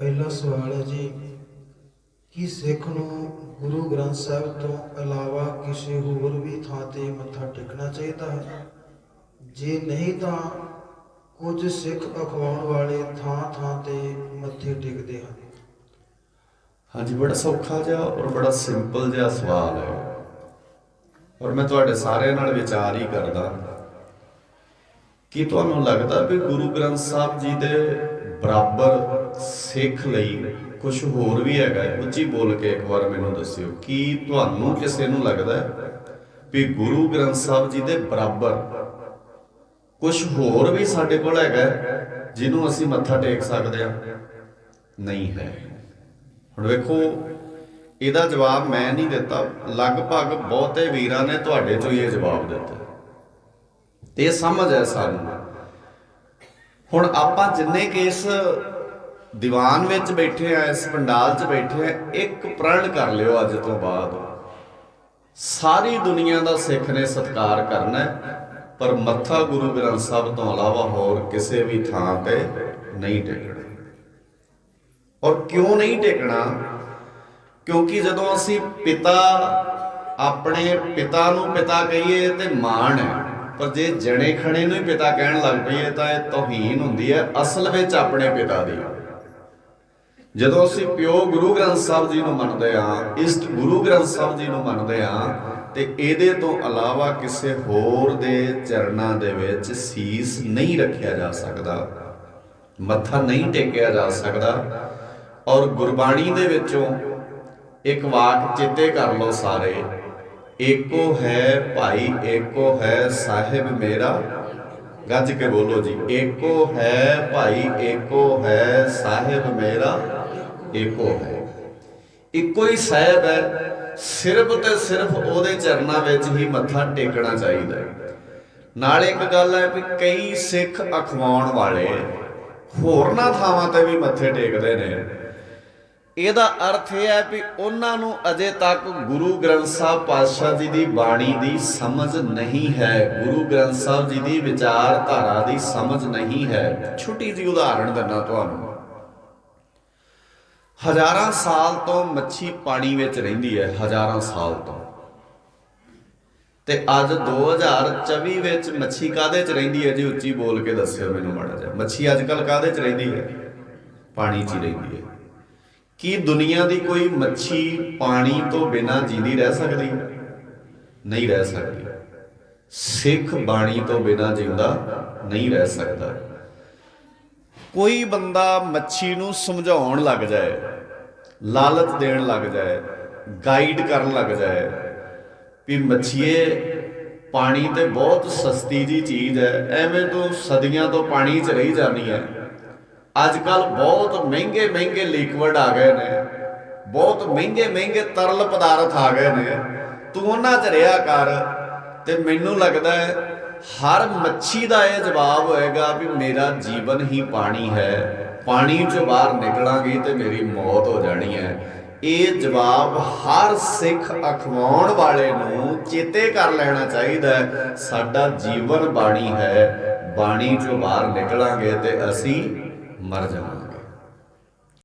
ਪਹਿਲਾ ਸਵਾਲ ਹੈ ਜੀ ਕਿ ਸਿੱਖ ਨੂੰ ਗੁਰੂ ਗ੍ਰੰਥ ਸਾਹਿਬ ਤੋਂ ਇਲਾਵਾ ਕਿਸੇ ਹੋਰ ਵੀ ਥਾਂ ਤੇ ਮੱਥਾ ਟੇਕਣਾ ਚਾਹੀਦਾ ਹੈ? ਜੇ ਨਹੀਂ ਤਾਂ ਕੁਝ ਸਿੱਖ ਅਖਵਾਉਣ ਵਾਲੇ ਥਾਂ ਥਾਂ ਤੇ ਮੱਥੇ ਟੇਕਦੇ ਹਨ। ਹਾਂਜੀ, ਬੜਾ ਸੌਖਾ ਜਿਹਾ ਔਰ ਬੜਾ ਸਿੰਪਲ ਜਿਹਾ ਸਵਾਲ ਹੈ। ਔਰ ਮੈਂ ਤੁਹਾਡੇ ਸਾਰਿਆਂ ਨਾਲ ਵਿਚਾਰ ਹੀ ਕਰਦਾ ਕੀ ਤੁਹਾਨੂੰ ਲੱਗਦਾ ਵੀ ਗੁਰੂ ਗ੍ਰੰਥ ਸਾਹਿਬ ਜੀ ਦੇ ਬਰਾਬਰ ਸਿੱਖ ਲਈ ਕੁਝ ਹੋਰ ਵੀ ਹੈਗਾ ਉੱਚੀ ਬੋਲ ਕੇ ਇੱਕ ਵਾਰ ਮੈਨੂੰ ਦੱਸਿਓ, ਕੀ ਤੁਹਾਨੂੰ ਕਿਸੇ ਨੂੰ ਲੱਗਦਾ ਹੈ ਵੀ ਗੁਰੂ ਗ੍ਰੰਥ ਸਾਹਿਬ ਜੀ ਦੇ ਬਰਾਬਰ ਕੁਝ ਹੋਰ ਵੀ ਸਾਡੇ ਕੋਲ ਹੈਗਾ ਜਿਹਨੂੰ ਅਸੀਂ ਮੱਥਾ ਟੇਕ ਸਕਦੇ ਹਾਂ? ਨਹੀਂ ਹੈ। ਹੁਣ ਵੇਖੋ, ਇਹਦਾ ਜਵਾਬ ਮੈਂ ਨਹੀਂ ਦਿੱਤਾ। ਲਗਭਗ ਬਹੁਤੇ ਵੀਰਾਂ ਨੇ ਤੁਹਾਡੇ ਚੋਂ ਹੀ ਇਹ ਜਵਾਬ ਦਿੱਤਾ। ਤੇ ਇਹ ਸਮਝ ਹੈ ਸਾਨੂੰ। ਹੁਣ ਆਪਾਂ ਜਿੰਨੇ ਕੇਸ ਦੀਵਾਨ ਵਿੱਚ ਬੈਠੇ ਆ, ਇਸ ਪੰਡਾਲ 'ਚ ਬੈਠੇ ਆ, ਇੱਕ ਪ੍ਰਣ ਕਰ ਲਿਓ ਅੱਜ ਤੋਂ ਬਾਅਦ। ਸਾਰੀ ਦੁਨੀਆ ਦਾ ਸਿੱਖ ਨੇ ਸਤਿਕਾਰ ਕਰਨਾ ਪਰ ਮੱਥਾ ਗੁਰੂ ਗ੍ਰੰਥ ਸਾਹਿਬ ਤੋਂ ਇਲਾਵਾ ਹੋਰ ਕਿਸੇ ਵੀ ਥਾਂ ਤੇ ਨਹੀਂ ਟੇਕਣਾ। ਔਰ ਕਿਉਂ ਨਹੀਂ ਟੇਕਣਾ? ਕਿਉਂਕਿ ਜਦੋਂ ਅਸੀਂ ਪਿਤਾ, ਆਪਣੇ ਪਿਤਾ ਨੂੰ ਪਿਤਾ ਕਹੀਏ ਤੇ ਮਾਣ ਹੈ, ਪਰ ਜੇ ਜਣੇ ਖਣੇ ਨੂੰ ਹੀ ਪਿਤਾ ਕਹਿਣ ਲੱਗ ਪਈਏ ਤਾਂ ਇਹ ਤੋਹੀਨ ਹੁੰਦੀ ਹੈ, ਅਸਲ ਵਿੱਚ ਆਪਣੇ ਪਿਤਾ ਦੀ। ਜਦੋਂ ਅਸੀਂ ਪਿਓ ਗੁਰੂ ਗ੍ਰੰਥ ਸਾਹਿਬ ਜੀ ਨੂੰ ਮੰਨਦੇ ਹਾਂ ਇਸ ਗੁਰੂ ਗ੍ਰੰਥ ਸਾਹਿਬ ਜੀ ਨੂੰ ਮੰਨਦੇ ਹਾਂ, ਤੇ ਇਹਦੇ ਤੋਂ ਇਲਾਵਾ ਕਿਸੇ ਹੋਰ ਦੇ ਚਰਨਾਂ ਦੇ ਵਿੱਚ ਸੀਸ ਨਹੀਂ ਰੱਖਿਆ ਜਾ ਸਕਦਾ, ਮੱਥਾ ਨਹੀਂ ਟੇਕਿਆ ਜਾ ਸਕਦਾ, ਔਰ ਗੁਰਬਾਣੀ ਦੇ ਵਿੱਚੋਂ ਇੱਕ ਵਾਕ ਚੇਤੇ ਕਰ ਲਓ ਸਾਰੇ, ਏਕੋ ਹੈ ਭਾਈ, ਏਕੋ ਹੈ ਸਾਹਿਬ ਮੇਰਾ। ਗੱਜ ਕੇ ਬੋਲੋ ਜੀ, ਏਕੋ ਹੈ ਭਾਈ, ਏਕੋ ਹੈ ਸਾਹਿਬ ਮੇਰਾ। ਏਕੋ ਹੈ। ਇੱਕੋ ਹੀ ਸਾਹਿਬ ਹੈ। ਸਿਰਫ ਤੇ ਸਿਰਫ ਉਹਦੇ ਚਰਨਾਂ ਵਿੱਚ ਹੀ ਮੱਥਾ ਟੇਕਣਾ ਚਾਹੀਦਾ ਹੈ। ਨਾਲ ਇੱਕ ਗੱਲ ਹੈ ਵੀ ਕਈ ਸਿੱਖ ਅਖਵਾਉਣ ਵਾਲੇ ਹੋਰਨਾਂ ਥਾਵਾਂ ਤੇ ਵੀ ਮੱਥੇ ਟੇਕਦੇ ਨੇ। ਇਹਦਾ ਅਰਥ ਇਹ ਹੈ ਵੀ ਉਹਨਾਂ ਨੂੰ ਅਜੇ ਤੱਕ ਗੁਰੂ ਗ੍ਰੰਥ ਸਾਹਿਬ ਪਾਤਸ਼ਾਹ ਜੀ ਦੀ ਬਾਣੀ ਦੀ ਸਮਝ ਨਹੀਂ ਹੈ। ਗੁਰੂ ਗ੍ਰੰਥ ਸਾਹਿਬ ਜੀ ਦੀ ਵਿਚਾਰਧਾਰਾ ਦੀ ਸਮਝ ਨਹੀਂ ਹੈ। ਛੋਟੀ ਜਿਹੀ ਉਦਾਹਰਣ ਦਿੰਦਾ ਤੁਹਾਨੂੰ। ਹਜ਼ਾਰਾਂ ਸਾਲ ਤੋਂ ਮੱਛੀ ਪਾਣੀ ਵਿੱਚ ਰਹਿੰਦੀ ਹੈ, ਹਜ਼ਾਰਾਂ ਸਾਲ ਤੋਂ। ਤੇ ਅੱਜ 2024 ਵਿੱਚ ਮੱਛੀ ਕਾਦੇ ਚ ਰਹਿੰਦੀ ਹੈ ਜੀ, ਉੱਚੀ ਬੋਲ ਕੇ ਦੱਸਿਓ ਮੈਨੂੰ ਮਾੜਾ ਜਿਹਾ। ਮੱਛੀ ਅੱਜ ਕੱਲ ਕਾਦੇ ਚ ਰਹਿੰਦੀ ਹੈ? ਪਾਣੀ 'ਚ ਹੀ ਰਹਿੰਦੀ ਹੈ। ਕੀ ਦੁਨੀਆ ਦੀ ਕੋਈ ਮੱਛੀ ਪਾਣੀ ਤੋਂ ਬਿਨਾਂ ਜਿੰਦੀ ਰਹਿ ਸਕਦੀ? ਨਹੀਂ ਰਹਿ ਸਕਦੀ। ਸਿੱਖ ਬਾਣੀ ਤੋਂ ਬਿਨਾਂ ਜਿਉਂਦਾ ਨਹੀਂ ਰਹਿ ਸਕਦਾ। ਕੋਈ ਬੰਦਾ ਮੱਛੀ ਨੂੰ ਸਮਝਾਉਣ ਲੱਗ ਜਾਏ, ਲਾਲਚ ਦੇਣ ਲੱਗ ਜਾਏ ਗਾਈਡ ਕਰਨ ਲੱਗ ਜਾਏ ਵੀ ਮੱਛੀਏ, ਪਾਣੀ ਤੇ ਬਹੁਤ ਸਸਤੀ ਜੀ ਚੀਜ਼ ਹੈ, ਐਵੇਂ ਤੂੰ ਸਦੀਆਂ ਤੋਂ ਪਾਣੀ 'ਚ ਰਹੀ ਜਾਂਦੀ ਹੈ। ਅੱਜ ਕੱਲ ਬਹੁਤ ਮਹਿੰਗੇ ਮਹਿੰਗੇ ਲਿਕਵਿਡ ਆ ਗਏ ਨੇ, ਬਹੁਤ ਮਹਿੰਗੇ ਮਹਿੰਗੇ ਤਰਲ ਪਦਾਰਥ ਆ ਗਏ ਨੇ। ਤੂੰ ਉਹਨਾਂ 'ਚ ਰਿਹਾ ਕਰ ਤੇ ਮੈਨੂੰ ਲੱਗਦਾ ਹੈ ਹਰ ਮੱਛੀ ਦਾ ਇਹ ਜਵਾਬ ਹੋਏਗਾ ਵੀ ਮੇਰਾ ਜੀਵਨ ਹੀ ਪਾਣੀ ਹੈ। ਪਾਣੀ 'ਚੋਂ ਬਾਹਰ ਨਿਕਲਾਂਗੇ ਤੇ ਮੇਰੀ ਮੌਤ ਹੋ ਜਾਣੀ ਹੈ। ਇਹ ਜਵਾਬ ਹਰ ਸਿੱਖ ਅਖਵਾਉਣ ਵਾਲੇ ਨੂੰ ਚੇਤੇ ਕਰ ਲੈਣਾ ਚਾਹੀਦਾ ਹੈ। ਸਾਡਾ ਜੀਵਨ ਬਾਣੀ ਹੈ, ਬਾਣੀ 'ਚੋਂ ਬਾਹਰ ਨਿਕਲਾਂਗੇ ਤੇ ਅਸੀਂ ਮਰ ਜਾਵਾਂਗੇ।